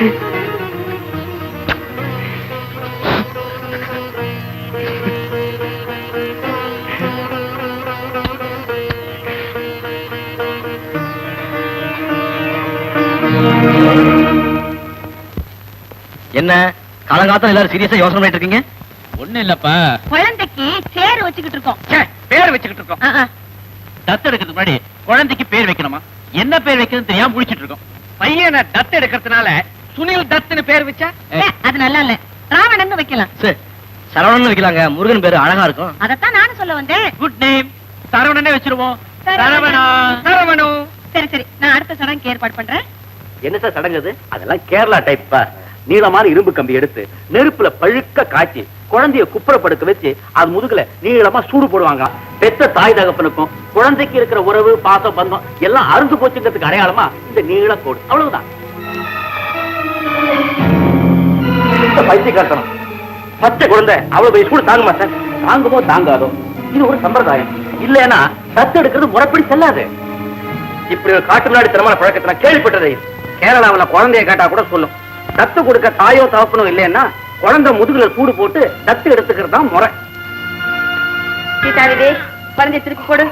என்ன? காலங்காலத்துல எல்லாரும் சீரியஸா யோசனை பண்ணிட்டு இருக்கீங்க? ஒண்ணு இல்லப்பா. குழந்தைக்கு சேர் வச்சுக்கிட்டு இருக்கோம். பேர் வச்சுக்கிட்டு இருக்கோம். தத்து எடுக்கிறதுக்கு முன்னாடி குழந்தைக்கு பேர் வைக்கணுமா? என்ன பேர் வைக்கணும்னு தெரியாம முடிச்சிட்டு இருக்கோம். பையனை தத்து எடுக்கிறதுனால சுனில் தத்துன்னு பேர் வச்சா? அது நல்லா இல்ல. ராவணன் வைக்கலாம். சரி சரவணன் வைக்கலாங்க. முருகன் பேரு அழகா இருக்கும். அதத்தான் நானும் சொல்ல வந்தேன். குட் நேம் சரவணனே வச்சிருவோம். சரவணா. சரவணு. சரி சரி. நான் அடுத்த சடங்கு ஏற்பாடு பண்றேன். என்ன சார் சடங்குது? அதெல்லாம் கேரளா டைப்பா நீளமான இரும்பு கம்பி எடுத்து நெருப்புல பழுக்க காய்ச்சி குழந்தைய குப்புற படுக்க வச்சு அது முதுகுல நீளமா சூடு போடுவாங்க. பெத்த தாய் தகப்பனுக்கும் குழந்தைக்கு இருக்கிற உறவு பாசம் பந்தம் எல்லாம் அருந்து போச்சுங்கிறதுக்கு அடையாளமா இந்த நீள கோடு அவ்வளவுதான். பைத்தியக்காரத்தனம். பச்சை குழந்தை அவ்வளவு வயசு கூட தாங்குமா சார் தாங்குமோ தாங்காதோ? இது ஒரு சம்பிரதாயம். இல்லைன்னா தத்து எடுக்கிறது முறைப்படி செல்லாது. இப்படி ஒரு காட்டு முன்னாடி தரமான பழக்கத்தை நான் கேள்விப்பட்டதே கேரளாவுல குழந்தைய கேட்டா கூட சொல்லும். தத்து கொடுக்க தாயோ தகப்பனோ இல்லைன்னா குழந்தை முதுகுல சூடு போட்டு தத்து எடுத்துக்கிறது தான் முறை சீதாவிதே குழந்தை திருப்பி போடு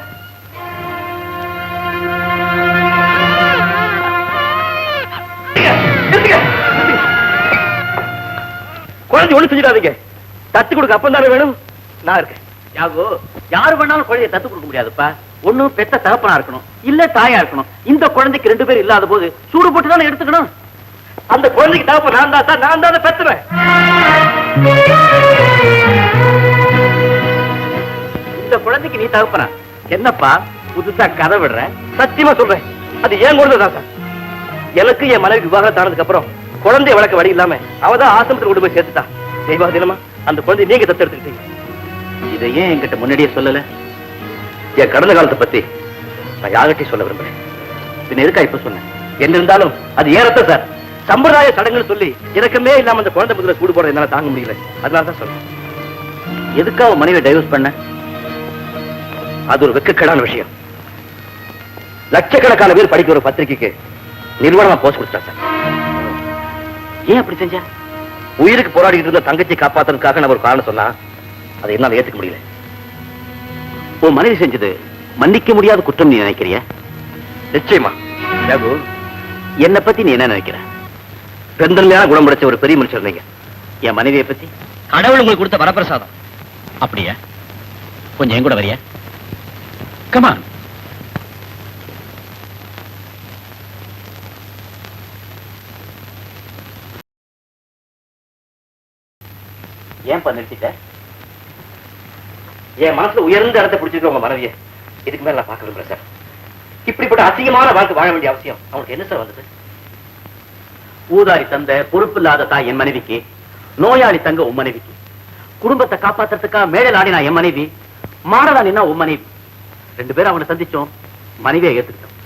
குழந்தை ஒண்ணு செஞ்சிடாதீங்க. தத்து கொடுக்க அப்பம் தானே வேணும்? நான் இருக்கேன். யாகோ யாரு வேணாலும் குழந்தைய தத்து கொடுக்க முடியாதுப்பா. ஒண்ணு பெத்த தகப்பனா இருக்கணும். இல்ல தாயா இருக்கணும். இந்த குழந்தைக்கு ரெண்டு பேரும் இல்லாத போது சூடு போட்டு தானே எடுத்துக்கணும்? அந்த குழந்தைக்கு தகப்ப நான் தான் சார். நான் தான் பெத்துறேன் இந்த குழந்தைக்கு நீ தகப்பனா? என்னப்பா புதுசா கதை விடுற? சத்தியமா சொல்றேன். அது ஏன் குழந்தை தான் சார்? எனக்கு என் மனைவி விவாகரத்து ஆனதுக்கு அப்புறம் குழந்தைய வளர்க்க வழி இல்லாம அவதான் ஆசிரமத்தில் கொண்டு போய் சேர்த்துட்டா. தெய்வா தினமா அந்த குழந்தை நீங்க தத்து இதை ஏன் என்கிட்ட முன்னாடியே சொல்லல? என் கடந்த காலத்தை பத்தி நான் யார்கிட்டயும் சொல்ல விரும்புறேன் பின்ன எதுக்கா இப்ப சொன்னேன்? என்ன இருந்தாலும் அது ஏறத்த சார். சம்பிரதாய சடங்குன்னு சொல்லி இறக்கமே இல்லாம அந்த குழந்தை முதல்ல சூடு போட என்னால தாங்க முடியல. அதனாலதான் சொல்றேன். எதுக்காக மனைவி டைவர்ஸ் பண்ண? அது ஒரு வெக்கக்கடான விஷயம். லட்சக்கணக்கான பேர் படிக்கிற ஒரு பத்திரிகைக்கு நிர்வாணமா போஸ்ட் கொடுத்தா சார். ஏன் அப்படி செஞ்ச? உயிருக்கு போராடிட்டு இருந்த தங்கச்சி காப்பாத்தனுக்காக நான் ஒரு காரணம் சொன்னா அதை என்னால ஏத்துக்க முடியல. உன் மனைவி செஞ்சது மன்னிக்க முடியாத குற்றம் நீ நினைக்கிறிய? நிச்சயமா. ரகு என்னை பத்தி நீ என்ன நினைக்கிற? பெருந்தன்மையான குணம் படைச்ச ஒரு பெரிய மனுஷர் நீங்க. என் மனைவியை பத்தி? கடவுள் உங்களுக்கு கொடுத்த வரப்பிரசாதம். அப்படியா? கொஞ்சம் என் கூட வரியா? கமான் ஏன் நிறுத்திட்ட? என் மனசுல உயர்ந்த இடத்தை பிடிச்சிருக்க உங்க மனைவியை. இதுக்கு மேல நான் பார்க்க விரும்புறேன் சார். இப்படிப்பட்ட அசிங்கமான வாழ்க்கை வாழ வேண்டிய அவசியம். அவனுக்கு என்ன சார் வந்தது? ஊதாரி தந்த பொறுப்பு இல்லாத தாய் என் மனைவிக்கு நோயாளி தங்க உன் மனைவிக்கு குடும்பத்தை காப்பாத்துறதுக்கா மேடல் ஆடினா என் மனைவி மாடலாடினா உன் மனைவி? ரெண்டு பேரும் அவனை சந்திச்சோம் மனைவியை ஏத்துக்கிட்டோம்.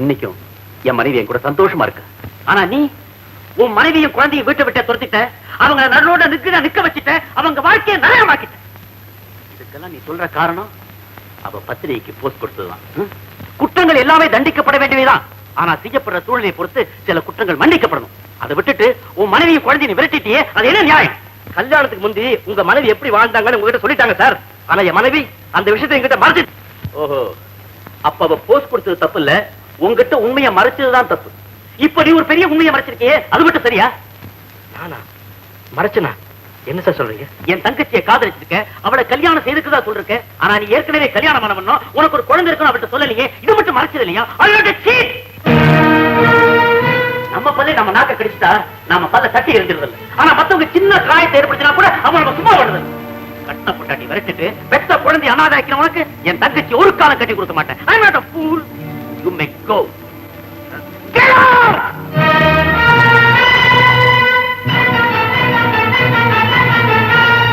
இன்னைக்கும் என் மனைவி என் கூட சந்தோஷமா இருக்கு. ஆனா நீ உன் மனைவியும் குழந்தையும் வீட்டை விட்ட துரத்திட்ட அவங்க நடுவோட நிக்க நிக்க வச்சுட்ட அவங்க வாழ்க்கையை நரகமாக்கிட்ட. இதுக்கெல்லாம் நீ சொல்ற காரணம் அவ பத்திரிகைக்கு போஸ்ட் கொடுத்ததுதான். குற்றங்கள் எல்லாமே தண்டிக்கப்பட வேண்டியதுதான். ஆனா செய்யப்படுற சூழ்நிலை பொறுத்து சில குற்றங்கள் மன்னிக்கப்படணும். அதை விட்டுட்டு உன் மனைவியை குழந்தையை நீ விரட்டிட்டியே அது என்ன நியாயம்? கல்யாணத்துக்கு முந்தி உங்க மனைவி எப்படி வாழ்ந்தாங்கன்னு உங்ககிட்ட சொல்லிட்டாங்க சார். ஆனா என் மனைவி அந்த விஷயத்தை எங்கிட்ட மறைச்சு ஓஹோ. அப்ப அவ போஸ்ட் கொடுத்தது தப்பு இல்ல. உங்ககிட்ட உண்மையை மறைச்சதுதான் தப்பு. இப்ப நீ ஒரு பெரிய உண்மையை மறைச்சிருக்கியே அது மட்டும் சரியா? நானா? மறைச்சனா? என்ன சார் சொல்றீங்க? என் தங்கச்சியை காதலிச்சிருக்க அவளை கல்யாணம் செய்துக்குதான் சொல்லிருக்க ஆனா நீ ஏற்கனவே கல்யாணம் பண்ணணும் உனக்கு ஒரு குழந்தை இருக்கணும் அவட்ட சொல்லலையே இது மட்டும் மறைச்சது இல்லையா? நம்ம பல்ல நம்ம நாக்க கடிச்சிட்டா நாம பல்ல தட்டி எரிஞ்சிருது ஆனா மத்தவங்க சின்ன காயத்தை ஏற்படுத்தினா கூட அவன் நம்ம சும்மா விடுறது கட்ட பொட்டாட்டி விரட்டிட்டு பெத்த குழந்தை அனாதாக்கிற உனக்கு என் தங்கச்சி ஒரு காலம் கட்டி கொடுக்க மாட்டேன். I not a fool. You may go. Get out!